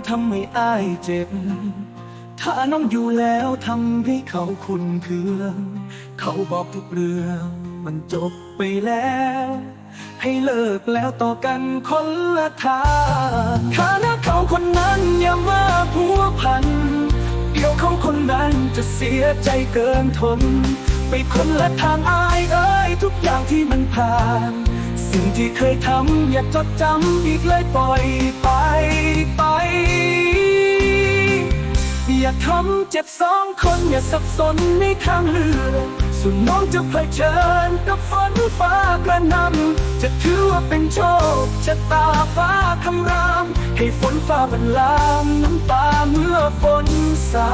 ของน้องทำให้อายเจ็บ ถ้าน้องอยู่แล้วทำให้เขาคุนเคืองเขาบอกทุกเรื่องมันจบไปแล้ว ให้เลิกแล้วต่อกันคนละทางข้านะเขาคนนั้นอย่ามาพัวพัน เดี๋ยวเขาคนนั้นจะเสียใจเกินทน ไปคนละทางอายเอ้ยทุกอย่างที่มันผ่าน สิ่งที่เคยทำอย่าจดจำอีกเลยปล่อย อย่าทำเจ็บสองคนอย่าสับสนในทางเลือกส่วนน้องจะเผชิญกับฝนฟ้ากระนำจะถือว่าเป็นโชคชะตาฟ้าคำราม ให้ฝนฟ้าบรรลามน้ำตาเมื่อฝนสา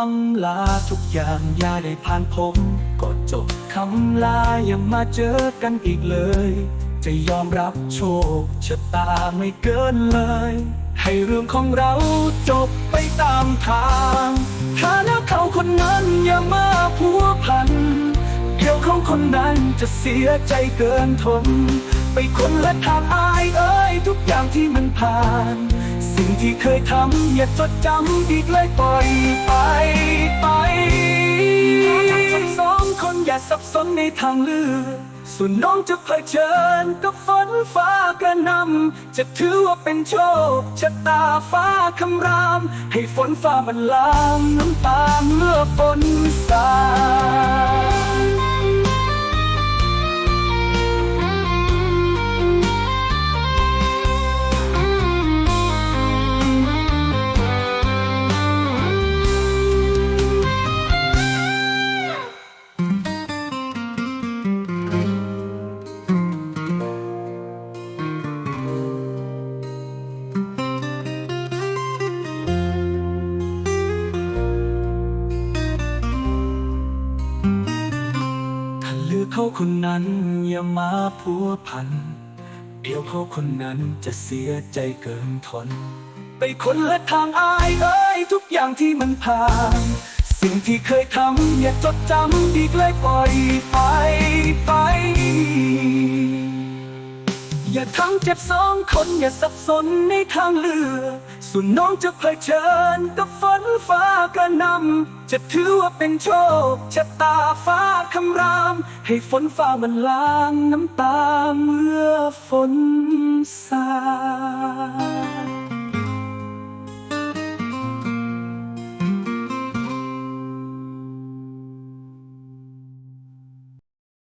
องอำลาทุกอย่างอย่าได้ผ่านผมก็จบคำลาอย่ามาเจอกันอีกเลย จะยอมรับโชคชะตาไม่เกินเลย ให้เรื่องของเราจบไปตามทางถ้าแล้วเขาคนนั้นอย่ามาพัวพัน เดี๋ยวเขาคนนั้นจะเสียใจเกินทน ไปคนละทางอายเอ้ยทุกอย่างที่มันผ่าน สิ่งที่เคยทำอย่าจดจำอีกเลยปล่อยไปไปทั้งสองคนอย่าสับสนในทางเลือกส่วนน้องจะเผชิญกับฝนฟ้ากระนำจะถือว่าเป็นโชคชะตาฟ้าคำราม ให้ฝนฟ้ามันลามน้ำตาเมื่อฝนสาด เขาคนนั้นอย่ามาพัวพัน เดี๋ยวเขาคนนั้นจะเสียใจเกินทน ไปคนละทางอายเอ้ยทุกอย่างที่มันผ่าน สิ่งที่เคยทำอย่าจดจำอีกเลยปล่อยไปไป อย่าทั้งเจ็บสองคนอย่าสับสนในทางเลือกส่วนน้องจะเผชิญกับฝนฟ้ากระนำจะถือว่าเป็นโชคชะตาฟ้าคำราม ให้ฝนฟ้ามันล้างน้ำตาเมื่อฝนสา